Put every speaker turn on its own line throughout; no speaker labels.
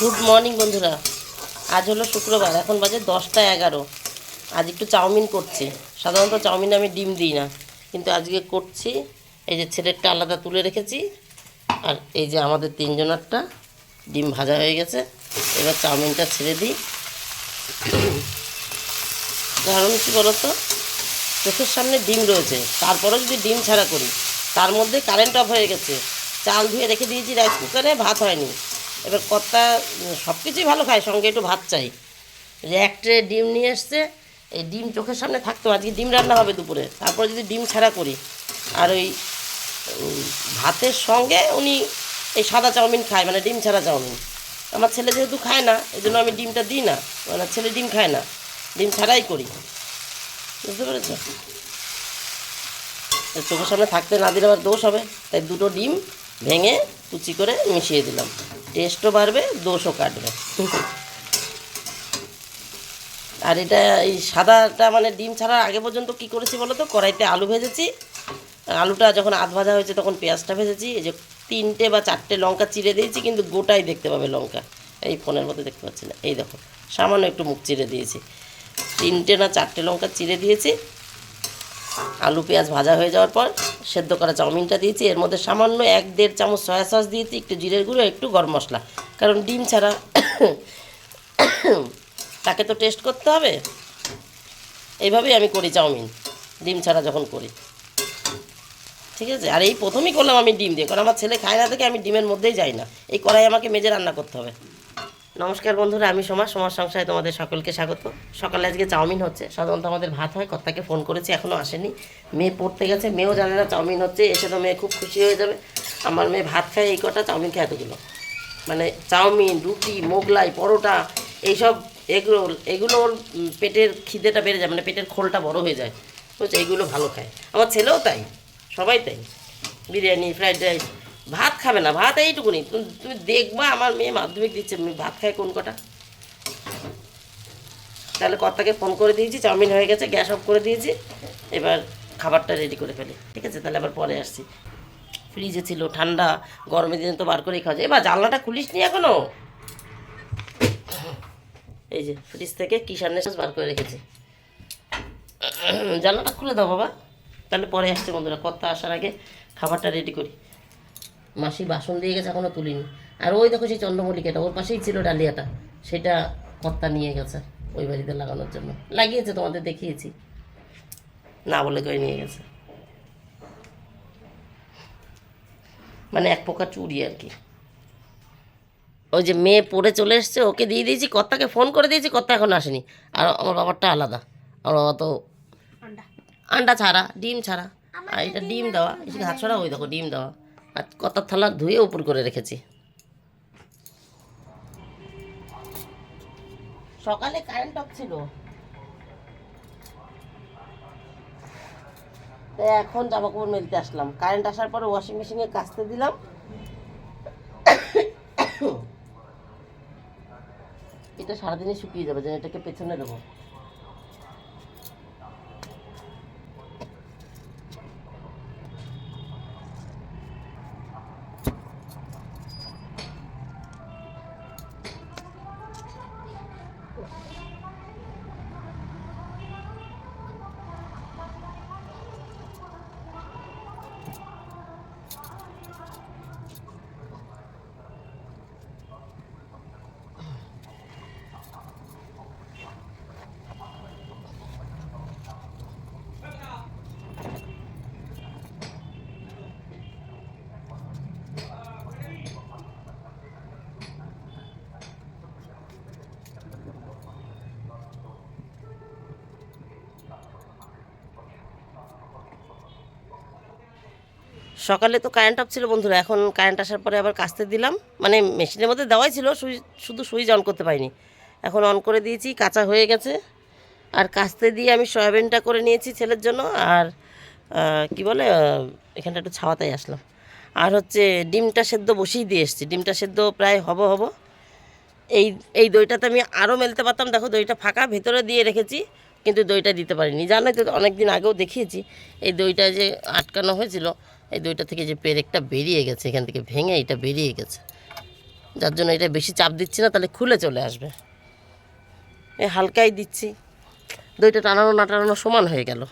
Good morning বন্ধুরা। আজ হলো শুক্রবার, এখন বাজে দশটা এগারো। আজ একটু চাউমিন করছি। সাধারণত চাউমিনে আমি ডিম দিই না, কিন্তু আজকে করছি। এই যে ছেলেরটা আলাদা তুলে রেখেছি, আর এই যে আমাদের তিনজনারটা ডিম ভাজা হয়ে গেছে। এবার চাউমিনটা ছেড়ে দিই। কারণ কী বলতো? চোখের সামনে ডিম রয়েছে। তারপরেও যদি ডিম ছাড়া করি, তার মধ্যে কারেন্ট অফ হয়ে গেছে। চাল ধুয়ে রেখে দিয়েছি রাইস কুকারে ভাত হয়নি। এবার কর্তা সব কিছুই ভালো খায়, সঙ্গে একটু ভাত চাই। এক ট্রে ডিম নিয়ে এসছে, এই ডিম চোখের সামনে থাকতো আজকে ডিম রান্না হবে দুপুরে। তারপরে যদি ডিম ছাড়া করি, আর ওই ভাতের সঙ্গে উনি এই সাদা চাউমিন খায় মানে ডিম ছাড়া চাউমিন। আমার ছেলে যেহেতু খায় না এই জন্য আমি ডিমটা দিই না মানে ছেলে ডিম খায় না, ডিম ছাড়াই করি। বুঝতে পেরেছ? চোখের সামনে থাকতে না দিলে আবার দোষ হবে, তাই দুটো ডিম ভেঙে কুচি করে মিশিয়ে দিলাম। টেস্টও বাড়বে, দোষও কাটবে। আর এটা এই সাদাটা মানে ডিম ছাড়ার আগে পর্যন্ত কি করেছি বলো তো? কড়াইতে আলু ভেজেছি। আলুটা যখন আধ ভাজা হয়েছে তখন পেঁয়াজটা ভেজেছি। এই যে তিনটে বা চারটে লঙ্কা চিড়ে দিয়েছি, কিন্তু গোটাই দেখতে পাবে লঙ্কা। এই ফোনের মধ্যে দেখতে পাচ্ছি না। এই দেখো, সামান্য একটু মুখ চিড়ে দিয়েছি। তিনটে না চারটে লঙ্কা চিড়ে দিয়েছি। আলু, পেঁয়াজ ভাজা হয়ে যাওয়ার পর সেদ্ধ করা চাউমিনটা দিয়েছি। এর মধ্যে সামান্য এক দেড় চামচ সয়া সস দিয়েছি, একটু জিরের গুঁড়ো, একটু গরম মশলা। কারণ ডিম ছাড়া তাকে তো টেস্ট করতে হবে। এইভাবেই আমি করি চাউমিন, ডিম ছাড়া যখন করি। ঠিক আছে? আর এই প্রথমেই করলাম আমি ডিম দিয়ে, কারণ আমার ছেলে খায় না থেকে আমি ডিমের মধ্যেই যাই না। এই কড়াই আমাকে মেজে রান্না করতে হবে। নমস্কার বন্ধুরা, আমি সমাজ সমাজ সংসারে তোমাদের সকলকে স্বাগত। সকালে আজকে চাউমিন হচ্ছে। সাধারণত আমাদের ভাত হয়, কর্তাকে ফোন করেছি এখনও আসেনি। মেয়ে পড়তে গেছে, মেয়েও জানে না চাউমিন হচ্ছে, এসে তো মেয়ে খুব খুশি হয়ে যাবে। আমার মেয়ে ভাত খায় এই কটা, চাউমিন খায় এতগুলো। মানে চাউমিন, রুটি, মোগলাই, পরোটা, এইসব এগরোল এগুলো ওর পেটের খিদেটা বেড়ে যায় মানে পেটের খোলটা বড় হয়ে যায়। বুঝছ? এইগুলো ভালো খায়। আমার ছেলেও তাই, সবাই তাই। বিরিয়ানি, ফ্রাইড রাইস ভাত খাবে না, ভাত এইটুকুনি। তুমি দেখবা আমার মেয়ে মাধ্যমিক দিচ্ছে ভাত খায় কোন কটা। তাহলে কর্তাকে ফোন করে দিয়েছি, চাউমিন হয়ে গেছে, গ্যাস অফ করে দিয়েছি, এবার খাবারটা রেডি করে ফেলি। ঠিক আছে? তাহলে আবার পরে আসছি। ফ্রিজে ছিল, ঠান্ডা, গরমের দিনে তো বার করেই খাওয়া যায়। এবার জানলাটা খুলিস নি এখনও? এই যে ফ্রিজ থেকে কিষান নেশাস বার করে রেখেছে। জানলাটা খুলে দাও বাবা। তাহলে পরে আসছে বন্ধুরা, কর্তা আসার আগে খাবারটা রেডি করি। মাসি বাসন দিয়ে গেছে এখনও তুলিনি। আর ওই দেখো সেই চন্দ্রমল্লিকাটা ওর পাশেই ছিল ডালিয়াটা। সেটা কর্তা নিয়ে গেছে ওই বাড়িতে লাগানোর জন্য। লাগিয়েছে তোমাদের দেখিয়েছি। না বলে করে নিয়ে গেছে। মানে এক প্রকার চুরি আর কি। ওই যে মেয়ে পড়ে চলে এসছে ওকে দিয়ে দিয়েছি কর্তাকে ফোন করে দিয়েছি কর্তা এখন আসেনি। আর আমার বাবারটা আলাদা। আমার বাবা তো আন্ডা। ছাড়া ডিম ছাড়া। আর এটা ডিম দেওয়া হাত ছড়া ওই দেখো ডিম দেওয়া। আর কতার থালা ধুয়ে উপর করে রেখেছি। সকালে কারেন্ট অফ ছিল। এখন জামা কাপড় মেলতে আসলাম। কারেন্ট আসার পরে ওয়াশিং মেশিনে কাচতে দিলাম। এটা সারাদিনে শুকিয়ে যাবে, যেন এটাকে পেছনে দেবো। সকালে তো কারেন্ট অফ ছিল বন্ধুরা, এখন কারেন্ট আসার পরে আবার কাচতে দিলাম। মানে মেশিনের মধ্যে দেওয়াই ছিল সুইচ শুধু সুইচ অন করতে পারিনি। এখন অন করে দিয়েছি, কাঁচা হয়ে গেছে। আর কাচতে দিয়ে আমি সয়াবিনটা করে নিয়েছি ছেলের জন্য, আর কি বলে এখানটা একটু ছাওয়াতাই আসলাম। আর হচ্ছে ডিমটা সেদ্ধ বসিয়ে দিয়ে এসেছি। ডিমটা সেদ্ধ প্রায় হব হব। এই এই দইটাতে আমি আরও মেলতে পারতাম। দেখো দইটা ফাঁকা, ভেতরে দিয়ে রেখেছি। কিন্তু দইটা দিতে পারিনি। জানোই তো অনেক দিন আগেও দেখিয়েছি। এই দইটা যে আটকানো হয়েছিল, এই দইটা থেকে যে পেরেকটা বেরিয়ে গেছে, এখান থেকে ভেঙে এটা বেরিয়ে গেছে। যার জন্য এটা বেশি চাপ দিচ্ছি না, তাহলে খুলে চলে আসবে। এ হালকাই দিচ্ছি। দইটা টানানো, না টানানো সমান হয়ে গেল।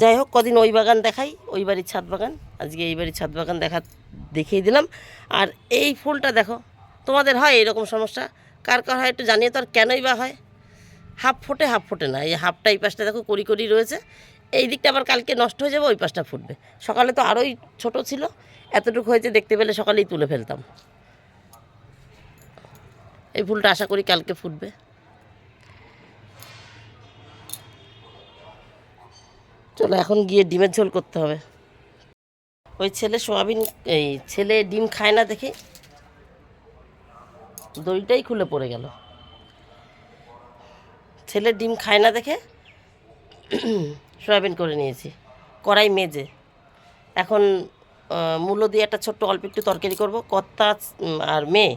যাই হোক, কদিন ওই বাগান দেখাই, ওই বাড়ির ছাদ বাগান। আজকে এই বাড়ির ছাদ বাগান দেখা দেখিয়ে দিলাম। আর এই ফুলটা দেখো, তোমাদের হয় এরকম সমস্যা? কার কার হয় একটু জানিয়ে তো আর কেনই বা হয়। হাফ ফোটে হাফ ফোটে না। এই হাফটা এই পাশটা দেখো করি করি রয়েছে। এই দিকটা আবার কালকে নষ্ট হয়ে যাবে, ওই পাশটা ফুটবে। সকালে তো আরোই ছোট ছিল, এতটুকু হয়েছে দেখতে পেলে সকালেই তুলে ফেলতাম। এই ফুলটা আশা করি কালকে ফুটবে। চলো এখন গিয়ে ডিমের ঝোল করতে হবে। ওই ছেলে সোয়াবিন, এই ছেলে ডিম খায় না দেখে। দইটাই খুলে পড়ে গেল। ছেলে ডিম খায় না দেখে সয়াবিন করে নিয়েছি, কড়াই মেজে। এখন মূল্য দিয়ে একটা ছোট্ট অল্প একটু তরকারি করব। কর্তা আর মেয়ে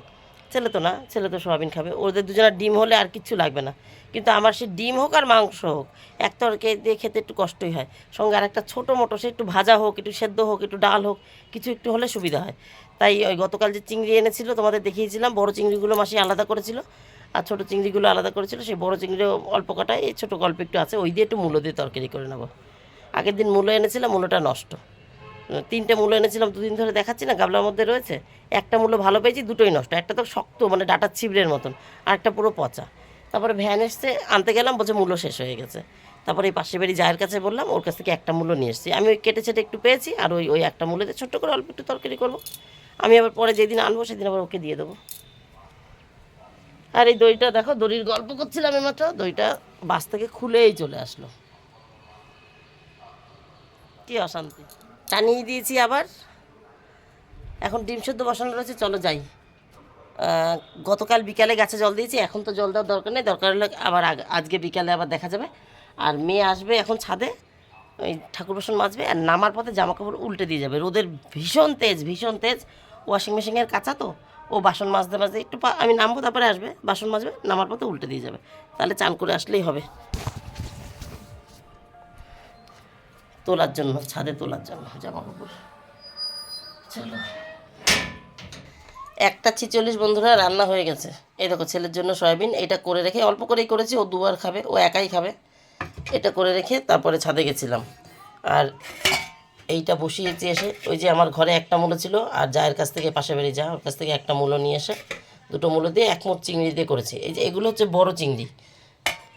ছেলে তো না, ছেলে তো সোয়াবিন খাবে। ওদের দুজনের ডিম হলে আর কিচ্ছু লাগবে না। কিন্তু আমার সে ডিম হোক আর মাংস হোক, এক তরকারি দিয়ে খেতে একটু কষ্টই হয়। সঙ্গে আর একটা ছোটো মোটো, সে একটু ভাজা হোক, একটু সেদ্ধ হোক, একটু ডাল হোক, কিছু একটু হলে সুবিধা হয়। তাই ওই গতকাল যে চিংড়ি এনেছিল, তোমাদের দেখিয়েছিলাম, বড় চিংড়িগুলো মাসি আলাদা করেছিল। আর ছোটো চিংড়িগুলো আলাদা করেছিল, সেই বড় চিংড়ি অল্প কাটায়, এই ছোটো গল্প একটু আছে, ওই দিয়ে একটু মূলো দিয়ে তরকারি করে নেব। আগের দিন মূলো এনেছিলাম মূলোটা নষ্ট। তিনটে মূলো এনেছিলাম, দুদিন ধরে দেখাচ্ছি না, গাবলার মধ্যে রয়েছে। একটা মূলো ভালো পেয়েছি, দুটোই নষ্ট। একটা তো শক্ত মানে ডাটার ছিবড়ের মতন, আর একটা পুরো পচা। তারপরে ভ্যান এসছে, আনতে গেলাম, বলছে মূল্য শেষ হয়ে গেছে। তারপরে এই পাশে বাড়ি জায়ের কাছে বললাম, ওর কাছ থেকে একটা মূল্য নিয়ে এসেছি। আমি ওই কেটে ছেটে একটু পেয়েছি, আর ওই ওই একটা মূল্যতে ছোট্ট করে অল্প একটু তরকারি করব। আমি আবার পরে যেদিন আনব, সেদিন আবার ওকে দিয়ে দেবো। আর এই দইটা দেখো, দড়ির গল্প করছিলাম মাত্র, দইটা বাস থেকে খুলেই চলে আসলো। কি অশান্তি। টানিয়ে দিয়েছি আবার। এখন ডিম সেদ্ধ বসানো রয়েছে চলো যাই। গতকাল বিকালে গাছে জল দিয়েছি, এখন তো জল দেওয়ার দরকার নেই, দরকার হলে আবার আজকে বিকালে আবার দেখা যাবে। আর মেয়ে আসবে এখন ছাদে, ওই ঠাকুর বাসন মাজবে, আর নামার পথে জামা কাপড় উল্টে দিয়ে যাবে। রোদের ভীষণ তেজ ভীষণ তেজ। ওয়াশিং মেশিনের কাঁচা তো, ও বাসন মাজতে মাজতে একটু আমি নামবো, তারপরে আসবে, বাসন মাজবে, নামার পথে উল্টে দিয়ে যাবে। তাহলে চান করে আসলেই হবে। তোলার জন্য, ছাদে তোলার জন্য জামা কাপড় চলো। একটা ছিচল্লিশ বন্ধুরা, রান্না হয়ে গেছে। এই দেখো, ছেলের জন্য সয়াবিন। এটা করে রেখে, অল্প করেই করেছি, ও দুবার খাবে, ও একাই খাবে। এটা করে রেখে তারপরে ছাদে গেছিলাম। আর এইটা বসিয়েছি এসে, ওই যে আমার ঘরে একটা মূলো ছিল, আর যায়ের কাছ থেকে পাশে বেরিয়ে যা, ওর কাছ থেকে একটা মূলো নিয়ে এসে, দুটো মূলো দিয়ে এক মোট চিংড়ি দিয়ে করেছি। এই যে, এগুলো হচ্ছে বড় চিংড়ি।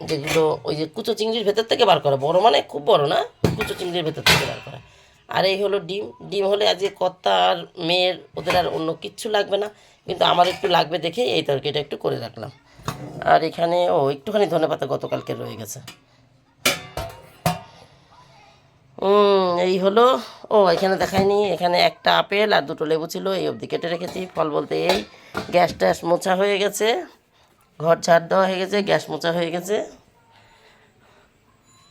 যেগুলো ওই যে কুচো চিংড়ির ভেতর থেকে বার করা। বড় মানে খুব বড় না, কুচো চিংড়ির ভেতর থেকে বার করা। আর এই হলো ডিম। ডিম হলে আজকে কর্তা আর মেয়ের, ওদের আর অন্য কিচ্ছু লাগবে না। কিন্তু আমার একটু লাগবে দেখে এই তরকারিটা একটু করে রাখলাম। আর এখানে, ও, একটুখানি ধনে পাতা গতকালকে রয়ে গেছে। এই হলো, ও, এখানে দেখায়নি। এখানে একটা আপেল আর দুটো লেবু ছিল, এই অবধি কেটে রেখেছি। ফল বলতে এই গ্যাস ট্যাস মোছা হয়ে গেছে। ঘর ঝাড় দেওয়া হয়ে গেছে, গ্যাস মোচা হয়ে গেছে।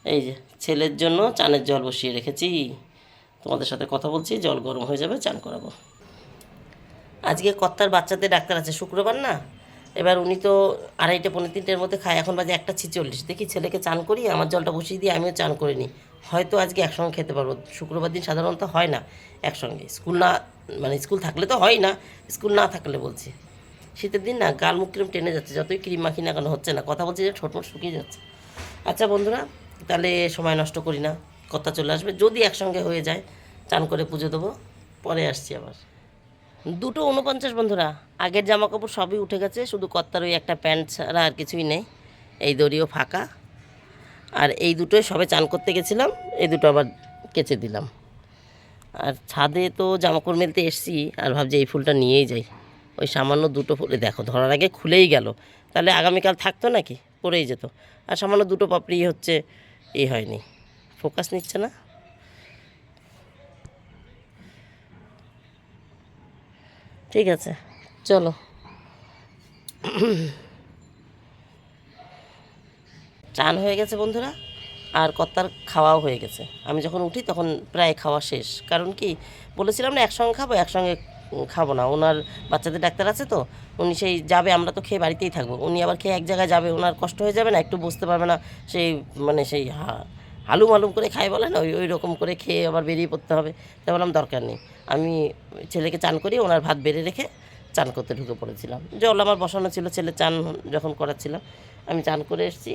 এই যে, ছেলের জন্য চানের জল বসিয়ে রেখেছি। তোমাদের সাথে কথা বলছি, জল গরম হয়ে যাবে, চান করাবো। আজকে কর্তার বাচ্চাদের ডাক্তার আছে, শুক্রবার না? এবার উনি তো আড়াইটে পনেরো তিনটের মধ্যে খায়, এখন বাজে একটা ছিচল্লিশ। দেখি ছেলেকে চান করি, আমার জলটা বসিয়ে দিয়ে আমিও চান করে নিই। হয়তো আজকে একসঙ্গে খেতে পারব, শুক্রবার দিন সাধারণত হয় না একসঙ্গে। স্কুল না মানে স্কুল থাকলে তো হয় না, স্কুল না থাকলে বলছি। শীতের দিন না গাল মুখ ক্রিম টেনে যাচ্ছে, যতই ক্রিম মাখি না কেন, হচ্ছে না। কথা বলছি যে ঠোঁট মোট শুকিয়ে যাচ্ছে। আচ্ছা বন্ধুরা, তাহলে সময় নষ্ট করি না, কথা চলে আসবে। যদি একসঙ্গে হয়ে যায়, চান করে পুজো দেবো, পরে আসছি আবার। দুটো উনপঞ্চাশ বন্ধুরা, আগের জামা কাপড় সবই উঠে গেছে, শুধু কত্তার ওই একটা প্যান্ট ছাড়া আর কিছুই নেই। এই দড়িও ফাঁকা। আর এই দুটোই সবে চান করতে গেছিলাম, এই দুটো আবার কেচে দিলাম। আর ছাদে তো জামাকাপড় মেলতে এসছি, আর ভাবছি এই ফুলটা নিয়েই যাই। ওই সামান্য দুটো এই দেখো, ধরার আগে খুলেই গেল। তাহলে আগামীকাল থাকতো নাকি? পড়েই যেত। আর সামান্য দুটো পাপড়ি হচ্ছে এই হয়নি। ফোকাস নিচ্ছে না? ঠিক আছে, চলো। চান হয়ে গেছে বন্ধুরা, আর কর্তার খাওয়াও হয়ে গেছে। আমি যখন উঠি তখন প্রায় খাওয়া শেষ। কারণ কি? বলেছিলাম না, একসঙ্গে খাব, একসঙ্গে খাব না। ওনার বাচ্চাদের ডাক্তার আছে তো, উনি সেই যাবে, আমরা তো খেয়ে বাড়িতেই থাকব। উনি আবার খেয়ে এক জায়গায় যাবে, ওনার কষ্ট হয়ে যাবে না, একটু বুঝতে পারবে না, সেই মানে সেই হা, হালুম হালুম করে খাই বলে না, ওই ওই রকম করে খেয়ে আবার বেরিয়ে পড়তে হবে। তাই বললাম, দরকার নেই। আমি ছেলেকে চান করি ওনার ভাত বেড়ে রেখে চান করতে ঢুকে পড়েছিলাম। জল আমার বসানো ছিল, ছেলে চান যখন করাচ্ছিলাম, আমি চান করে এসেছি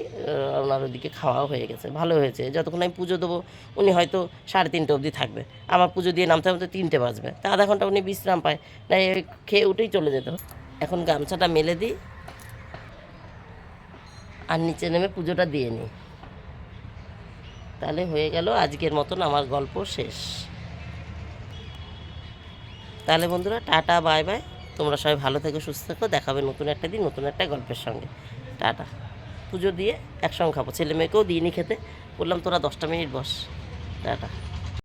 ওনার ওদিকে খাওয়াও হয়ে গেছে, ভালো হয়েছে। যতক্ষণ আমি পুজো দেবো, উনি হয়তো সাড়ে তিনটে অবধি থাকবে। আমার পুজো দিয়ে নামতে নামতে তিনটে বাজবে। তা আধা ঘণ্টা উনি বিশ্রাম পায়, না খেয়ে উঠেই চলে যেত। এখন গামছাটা মেলে দিই, আর নিচে নেমে পুজোটা দিয়ে নিই। তাহলে হয়ে গেল আজকের মতন আমার গল্প শেষ। তাহলে বন্ধুরা, টাটা, বাই বাই। তোমরা সবাই ভালো থেকো, সুস্থ থেকো দেখাবে নতুন একটা দিন, নতুন একটা গল্পের সঙ্গে। টাটা। পুজো দিয়ে একসঙ্গে খাব। ছেলে মেয়েকেও দিইনি খেতে। বললাম, তোরা দশটা মিনিট বস। টাটা।